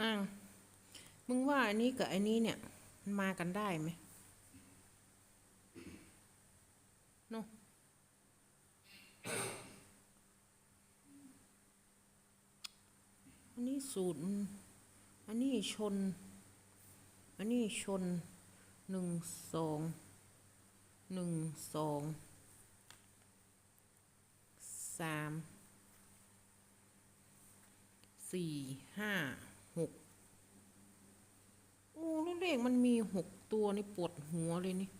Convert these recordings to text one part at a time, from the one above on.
นางมึงว่าอันนี้กับอันนี้เนี่ยมันมากันได้ไหมเนาะอันนี้สูตร อันนี้ชน อันนี้ชนหนึ่งสองหนึ่งสองสามสี่ห้า หกโอ้แล้วเลขมันมีหกตัวนี่ปวดหัวเลยนี่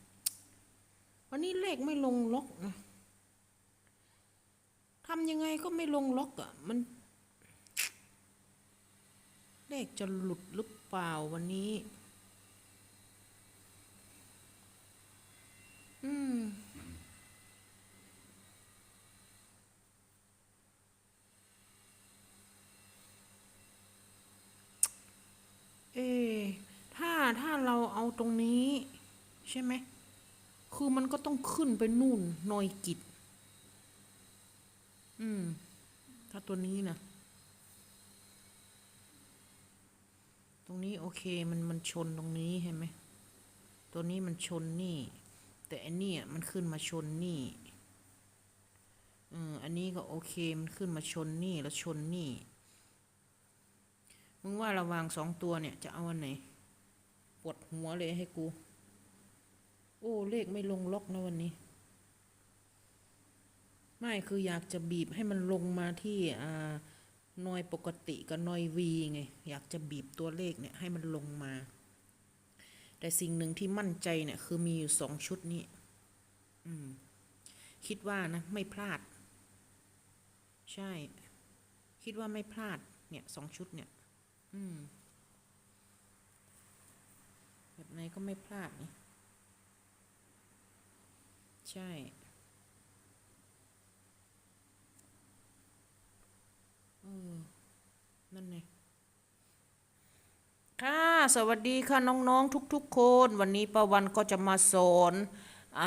วันนี้เลขไม่ลงล็อกนะทำยังไงก็ไม่ลงล็อกอะ่ะ มัน เลขจะหลุดหรือเปล่าวันนี้ อืม เอ๊ะถ้าถ้าเราเอาตรงนี้ ใช่ไหม คือมันก็ต้องขึ้นไปนู่นนอยกิจ อืม ถ้าตัวนี้นะ ตรงนี้โอเคมันมันชนตรงนี้เห็นไหม ตัวนี้มันชนนี่ แต่อันนี้มันขึ้นมาชนนี่เอออันนี้ก็โอเค มันขึ้นมาชนนี่แล้วชนนี่ มึงว่าระวางสองตัวเนี่ยจะเอาอันไหน ปวดหัวเลยให้กู โอ้ เลขไม่ลงล็อกนะวันนี้ ไม่คืออยากจะบีบให้มันลงมาที่อ่านอยปกติกับนอยวีไง อยากจะบีบตัวเลขเนี่ยให้มันลงมา แต่สิ่งหนึ่งที่มั่นใจเนี่ยคือมีอยู่สองชุดนี้ อืม คิดว่านะ ไม่พลาด ใช่ คิดว่าไม่พลาด เนี่ยสองชุดเนี่ย อืม แบบไหนก็ไม่พลาดนี่ ใช่ เออ นั่นไงค่ะ สวัสดีค่ะ น้อง ๆ ทุก ๆ คน วันนี้ประวันก็จะมาสอนอ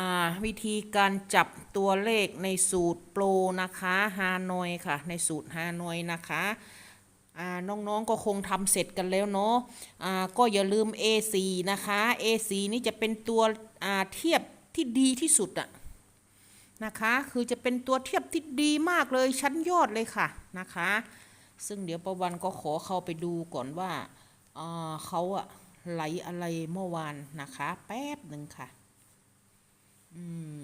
วิธีการจับตัวเลขในสูตรโปรนะคะฮานอยค่ะ ในสูตรฮานอยนะคะน้องๆก็คงทำเสร็จกันแล้วเนาะอ่าก็อย่าลืม A4 นะคะ A4 นี่จะเป็นตัวเทียบ ที่ดีที่สุดอะนะคะ คือจะเป็นตัวเทียบที่ดีมากเลยชั้นยอดเลยค่ะนะคะ ซึ่งเดี๋ยวประวันก็ขอเข้าไปดูก่อนว่าเเขาอะไหลอะไรเมื่อวานนะคะ แป๊บหนึ่งค่ะ อืม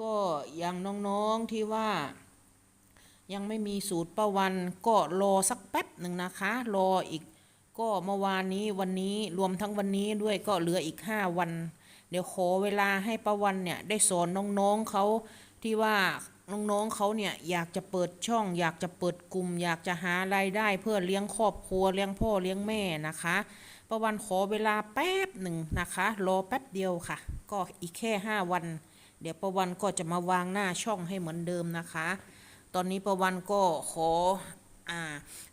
ก็อย่างน้องๆที่ว่ายังไม่มีสูตรประวันก็รอสักแป๊บหนึ่งนะคะ รออีก ก็เมื่อวานนี้วันนี้รวมทั้งวันนี้ด้วยก็เหลืออีกห้าวัน เดี๋ยวขอเวลาให้ประวันเนี่ยได้สอนน้องๆเขาที่ว่าน้องๆเขาเนี่ยอยากจะเปิดช่อง อยากจะเปิดกลุ่ม อยากจะหารายได้เพื่อเลี้ยงครอบครัวเลี้ยงพ่อเลี้ยงแม่นะคะ ประวันขอเวลาแป๊บหนึ่งนะคะรอแป๊บเดียวค่ะ ก็อีกแค่ห้าวัน เดี๋ยวประวันก็จะมาวางหน้าช่องให้เหมือนเดิมนะคะ ตอนนี้ประวันก็ขอ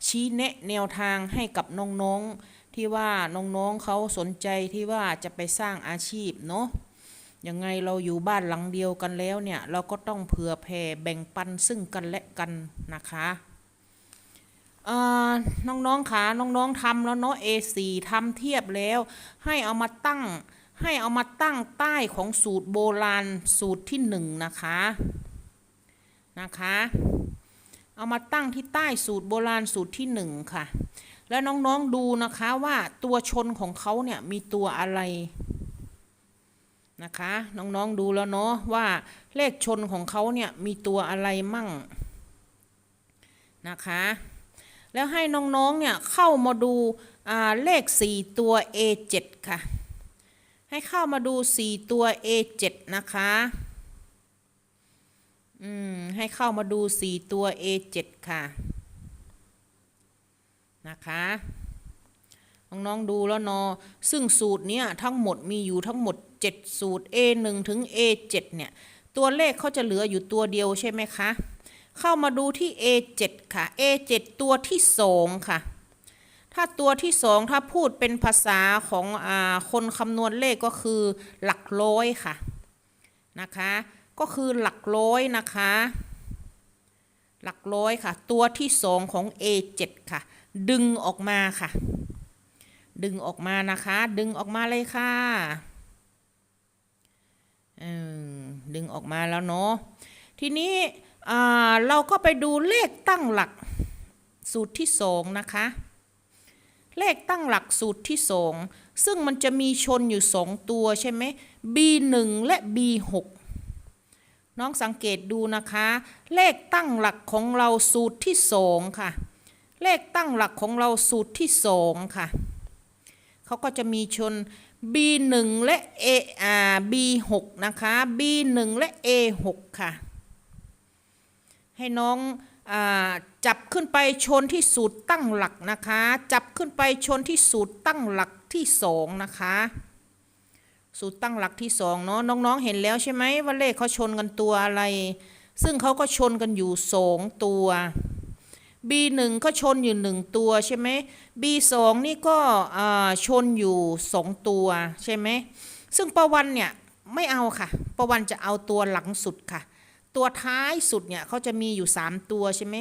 ชี้แนะแนวทางให้กับน้องๆที่ว่าน้องๆเขาสนใจที่ว่าจะไปสร้างอาชีพเนาะยังไงเราอยู่บ้านหลังเดียวกันแล้วเนี่ย เราก็ต้องเผื่อแผ่แบ่งปันซึ่งกันและกันนะคะน้องๆขาน้องๆทำแล้วเนาะ A4 ทำเทียบแล้ว ให้เอามาตั้ง ให้เอามาตั้งใต้ของสูตรโบราณสูตรที่หนึ่งนะคะ นะคะ เอามาตั้งที่ใต้สูตรโบราณสูตรที่หนึ่งค่ะ แล้วน้องๆดูนะคะว่าตัวชนของเขาเนี่ยมีตัวอะไรนะคะน้องๆดูแล้วเนาะว่าเลขชนของเขาเนี่ยมีตัวอะไรมั่งนะคะ แล้วให้น้องๆเนี่ยเข้ามาดูาเลข 4 ตัว A7 ค่ะ ให้เข้ามาดู 4 ตัว A7 นะคะ อืม ให้เข้ามาดู4ตัว A7 ค่ะ นะคะ น้องๆดูแล้วเนอะซึ่งสูตรเนี้ยทั้งหมดมีอยู่ทั้งหมด 7 สูตร A1 ถึง A7 เนี่ย ตัวเลขเขาจะเหลืออยู่ตัวเดียวใช่ไหมคะ เข้ามาดูที่ A7 ค่ะ A7 ตัวที่2ค่ะถ้าตัวที่สองถ้าพูดเป็นภาษาของอคนคำนวณเลขก็คือหลักร้อยค่ะนะคะ ก็คือหลักร้อยนะคะ หลักร้อยค่ะ ตัวที่สองของ A7 ค่ะ ดึงออกมาค่ะ ดึงออกมานะคะ ดึงออกมาเลยค่ะอืมดึงออกมาแล้วเนาะทีนี้เราก็ไปดูเลขตั้งหลักสูตรที่สองนะคะ เลขตั้งหลักสูตรที่สองซึ่งมันจะมีชนอยู่สองตัวใช่ไหม B1 และ B6 น้องสังเกตดูนะคะ เลขตั้งหลักของเราสูตรที่สองค่ะ เลขตั้งหลักของเราสูตรที่สองค่ะ เขาก็จะมีชน B1 และ A อ่า B6 นะคะ B1 และ A6 ค่ะ ให้น้องอาจับขึ้นไปชนที่สูตรตั้งหลักนะคะ จับขึ้นไปชนที่สูตรตั้งหลักที่สองนะคะ สูตรตั้งหลักที่สองเนาะน้องๆเห็นแล้วใช่ไหมว่าเลขเขาชนกันตัวอะไร ซึ่งเขาก็ชนกันอยู่สองตัว B1 ก็ชนอยู่หนึ่งตัวใช่ไหม B2 นี่ก็ชนอยู่สองตัวใช่ไหมซึ่งประวันเนี่ยไม่เอาค่ะประวันจะเอาตัวหลังสุดค่ะ ตัวท้ายสุดเนี่ยเขาจะมีอยู่สามตัวใช่ไหม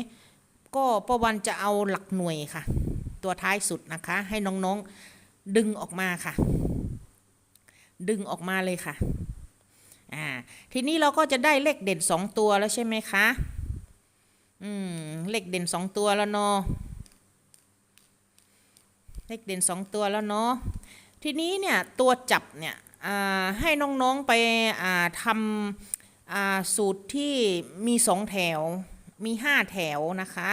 ก็ประวันจะเอาหลักหน่วยค่ะ ตัวท้ายสุดนะคะ ให้น้องๆดึงออกมาค่ะ ดึงออกมาเลยค่ะ อ่า ทีนี้เราก็จะได้เลขเด่นสองตัวแล้วใช่ไหมคะ อืม เลขเด่นสองตัวแล้วเนาะ เลขเด่นสองตัวแล้วเนาะ ทีนี้เนี่ยตัวจับเนี่ยอ่าให้น้องๆไปอ่าทำอ่าสูตรที่มีสองแถว มีห้าแถวนะคะ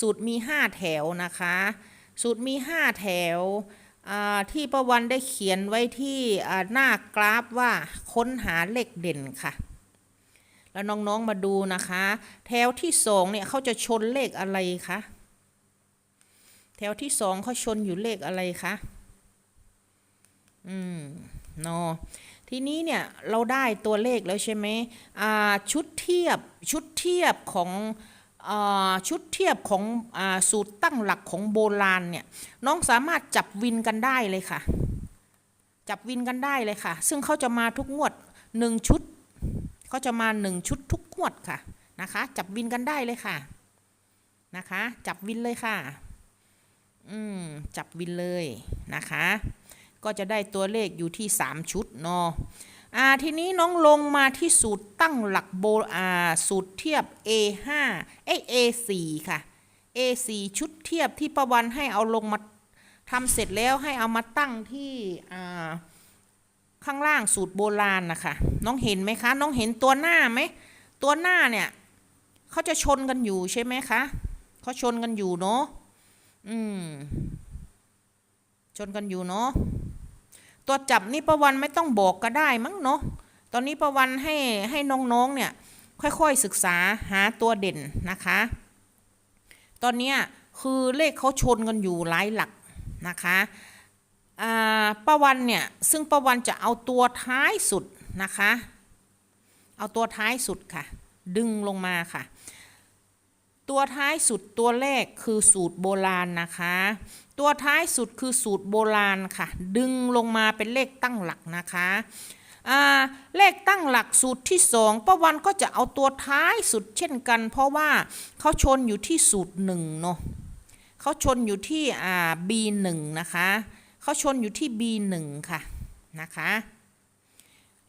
สูตรมีห้าแถวนะคะ สูตรมีห้าแถว ที่ประวันได้เขียนไว้ที่หน้ากราฟว่าค้นหาเลขเด่นค่ะ แล้วน้องๆมาดูนะคะ แถวที่สองเนี่ยเขาจะชนเลขอะไรคะแถวที่สองเขาชนอยู่เลขอะไรคะอืมเนอทีนี้เนี่ยเราได้ตัวเลขแล้วใช่ไหมอ่าชุดเทียบชุดเทียบของ ชุดเทียบของอสูตรตั้งหลักของโบราณเนี่ยน้องสามารถจับวินกันได้เลยค่ะ จับวินกันได้เลยค่ะ ซึ่งเขาจะมาทุกงวดหนึ่งชุดเขาจะมาหนึ่งชุดทุกงวดค่ะนะคะ จับวินกันได้เลยค่ะนะคะ จับวินเลยค่ะอืมจับวินเลยนะคะ ก็จะได้ตัวเลขอยู่ที่ 3 ชุดเนาะ อ่าทีนี้น้องลงมาที่สูตรตั้งหลักโบอ่าสูตรเทียบ A5 เอ้ย A4 ค่ะ A4 ชุดเทียบที่ประวันให้เอาลงมาทำเสร็จแล้วให้เอามาตั้งที่อ่าข้างล่างสูตรโบราณนะคะ น้องเห็นไหมคะ น้องเห็นตัวหน้าไหม ตัวหน้าเนี่ยเขาจะชนกันอยู่ใช่ไหมคะเขาชนกันอยู่เนาะอืม ชนกันอยู่เนาะ ตัวจับนี่ประวันไม่ต้องบอกก็ได้มั้งเนาะตอนนี้ประวันให้ให้น้องๆเนี่ยค่อยๆศึกษาหาตัวเด่นนะคะ ตอนนี้คือเลขเขาชนกันอยู่หลายหลักนะคะอ่าประวันเนี่ยซึ่งประวันจะเอาตัวท้ายสุดนะคะ เอาตัวท้ายสุดค่ะ ดึงลงมาค่ะ ตัวท้ายสุดตัวแรกคือสูตรโบราณนะคะ ตัวท้ายสุดคือสูตรโบราณค่ะ ดึงลงมาเป็นเลขตั้งหลักนะคะเลขตั้งหลักสูตรที่สองป้าวันก็จะเอาตัวท้ายสุดเช่นกัน เพราะว่าเขาชนอยู่ที่สูตรหนึ่งเนาะเขาชนอยู่ที่อ่า B1 นะคะเขาชนอยู่ที่ B1 ค่ะนะคะ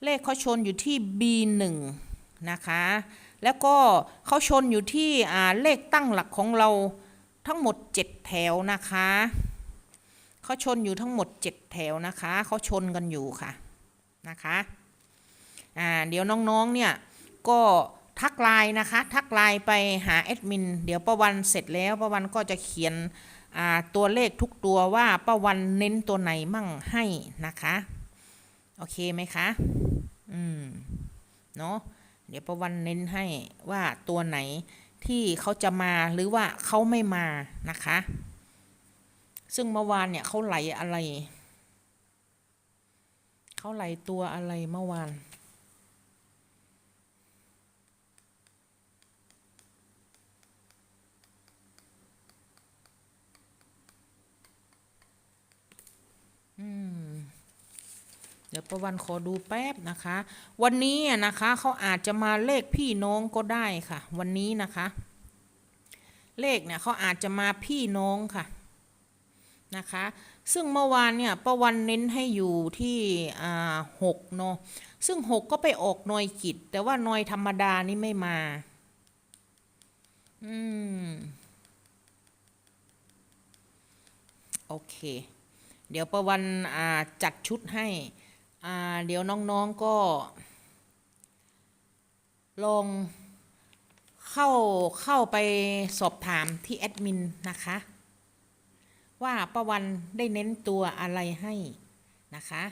เลขเขาชนอยู่ที่ B1 นะคะ แล้วก็เขาชนอยู่ที่เลขตั้งหลักของเราทั้งหมด 7 แถวนะคะเขาชนอยู่ทั้งหมด 7 แถวนะคะเขาชนกันอยู่ค่ะนะคะอ่าเดี๋ยวน้องๆเนี่ยก็ทักไลน์นะคะทักไลน์ไปหาแอดมินเดี๋ยวประวันเสร็จแล้วประวันก็จะเขียนตัวเลขทุกตัวว่าประวันเน้นตัวไหนมั่งให้นะคะ โอเคไหมคะ อืม เนาะ เดี๋ยวประวันเน้นให้ว่าตัวไหนที่เขาจะมาหรือว่าเขาไม่มานะคะ ซึ่งเมื่อวานเนี่ยเขาไหลอะไร เขาไหลตัวอะไรเมื่อวานอืม ดี๋ยวประวันขอดูแป๊บนะคะ วันนี้อะนะคะเขาอาจจะมาเลขพี่น้องก็ได้ค่ะ วันนี้นะคะ เลขเนี่ยเขาอาจจะมาพี่น้องค่ะนะคะ ซึ่งเมื่อวานเนี่ยประวันเน้นให้อยู่ที่อ่าหกเนาะซึ่งหกก็ไปออกหน่วยกิจ แต่ว่าหน่วยธรรมดานี่ไม่มา อืม โอเค เดี๋ยวประวันอ่าจัดชุดให้ อ่าเดี๋ยวน้องๆก็ ลองเข้าเข้าไปสอบถามที่แอดมินนะคะ ว่าประวันได้เน้นตัวอะไรให้นะคะ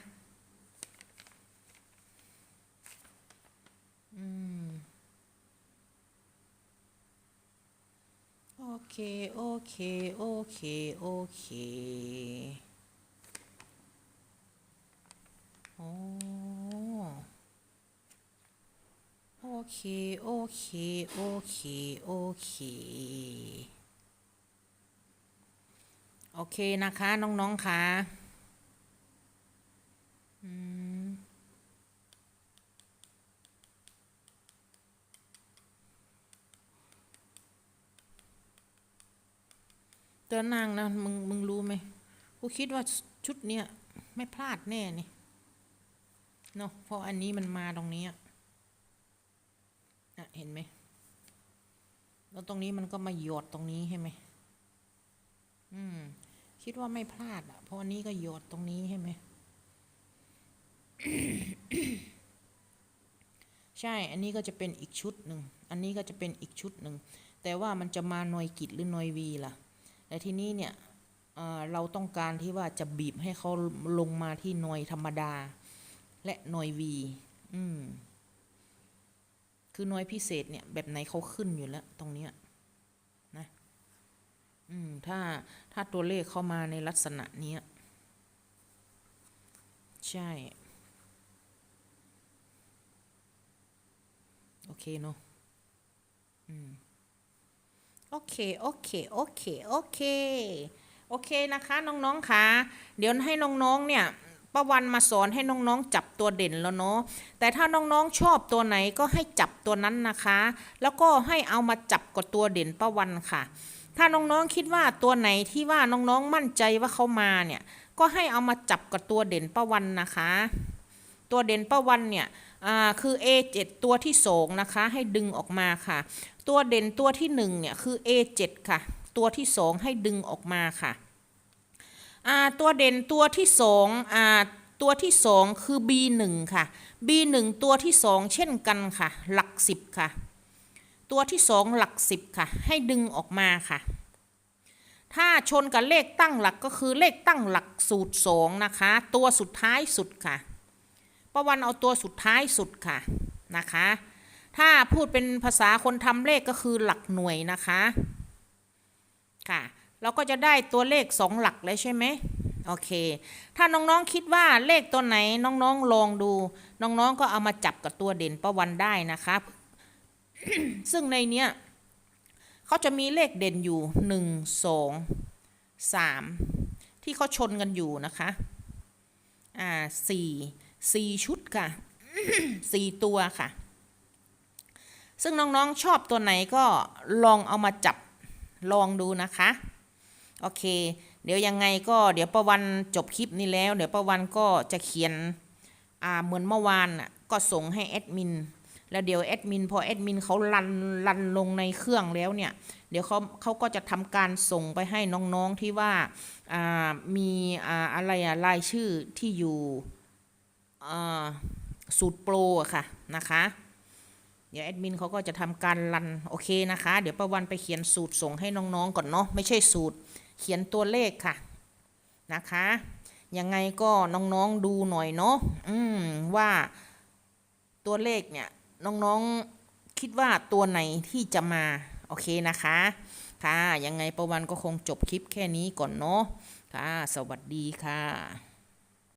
โอเค โอเค โอเค โอเค โอ้โอ เค โอเค โอเค โอเค โอเคนะคะ น้อง ๆ ค่ะอืมเตือนนางนะมึงมึงรู้ไหมกูคิดว่าชุดเนี้ยไม่พลาดแน่นี่เนาะเพราะอันนี้มันมาตรงนี้ อะอะเห็นไหม แล้วตรงนี้มันก็มาหยดตรงนี้ใช่ไหม อืม คิดว่าไม่พลาดอะ เพราะอันนี้ก็หยดตรงนี้ใช่ไหม ใช่ อันนี้ก็จะเป็นอีกชุดหนึ่ง อันนี้ก็จะเป็นอีกชุดหนึ่ง แต่ว่ามันจะมาหน่วยกิจหรือหน่วยวีล่ะ แต่ทีนี้เนี่ยเอ่อเราต้องการที่ว่าจะบีบให้เขาลงมาที่หน่วยธรรมดา และหน่วยวี อืม คือหน่วยพิเศษเนี่ยแบบไหนเขาขึ้นอยู่แล้ว ตรงเนี้ยนะอืมถ้าถ้าตัวเลขเข้ามาในลักษณะเนี้ยใช่ โอเคเนาะอืมโอเค โอเค โอเค โอเค โอเคนะคะ น้องๆค่ะ เดี๋ยวให้น้องๆเนี่ย ป้าวันมาสอนให้น้องๆจับตัวเด่นแล้วเนาะแต่ถ้าน้องๆชอบตัวไหนก็ให้จับตัวนั้นนะคะ แล้วก็ให้เอามาจับกับตัวเด่นป้าวันค่ะ ถ้าน้องๆคิดว่าตัวไหนที่ว่าน้องๆมั่นใจว่าเขามาเนี่ยก็ให้เอามาจับกับตัวเด่นป้าวันนะคะ ตัวเด่นป้าวันเนี่ยอ่าคือ A7 ตัวที่สองนะคะ ให้ดึงออกมาค่ะ ตัวเด่นตัวที่หนึ่งเนี่ยคือ A7 ค่ะ ตัวที่สองให้ดึงออกมาค่ะ อ่าตัวเด่นตัวที่สองอ่าตัวที่สองคือ B1 ค่ะ B1 ตัวที่สองเช่นกันค่ะ หลักสิบค่ะ ตัวที่สองหลักสิบค่ะ ให้ดึงออกมาค่ะ ถ้าชนกับเลขตั้งหลักก็คือเลขตั้งหลักสูตรสองนะคะ ตัวสุดท้ายสุดค่ะประวันเอาตัวสุดท้ายสุดค่ะนะคะ ถ้าพูดเป็นภาษาคนทำเลขก็คือหลักหน่วยนะคะค่ะ เราก็จะได้ตัวเลขสองหลักเลยใช่ไหมโอเค ถ้าน้องๆคิดว่าเลขตัวไหนน้องๆลองดู น้องๆก็เอามาจับกับตัวเด่นประวันได้นะคะซึ่งในเนี้ยเขาจะมีเลขเด่นอยู่หนึ่งสองสามที่เขาชนกันอยู่นะคะ อ่าสี่สี่ชุดค่ะสี่ตัวค่ะ ซึ่งน้องๆชอบตัวไหนก็ลองเอามาจับลองดูนะคะ โอเค เดี๋ยวยังไงก็เดี๋ยวประวันจบคลิปนี้แล้ว เดี๋ยวประวันก็จะเขียนอ่าเหมือนเมื่อวานน่ะก็ส่งให้แอดมินแล้วเดี๋ยวแอดมินพอแอดมินเขารันรันลงในเครื่องแล้วเนี่ย เดี๋ยวเขาเขาก็จะทำการส่งไปให้น้องๆที่ว่าอ่ามีอ่าอะไรอะรายชื่อที่อยู่อ่าสูตรโปรค่ะนะคะเดี๋ยวแอดมินเขาก็จะทำการรันโอเคนะคะ เดี๋ยวประวันไปเขียนสูตรส่งให้น้องๆก่อนเนาะไม่ใช่สูตร เขียนตัวเลขค่ะนะคะ ยังไงก็น้องๆดูหน่อยเนาะอืมว่าตัวเลขเนี่ยน้องๆคิดว่าตัวไหนที่จะมาโอเคนะคะ ค่ะ ยังไงประวันก็คงจบคลิปแค่นี้ก่อนเนาะค่ะ สวัสดีค่ะ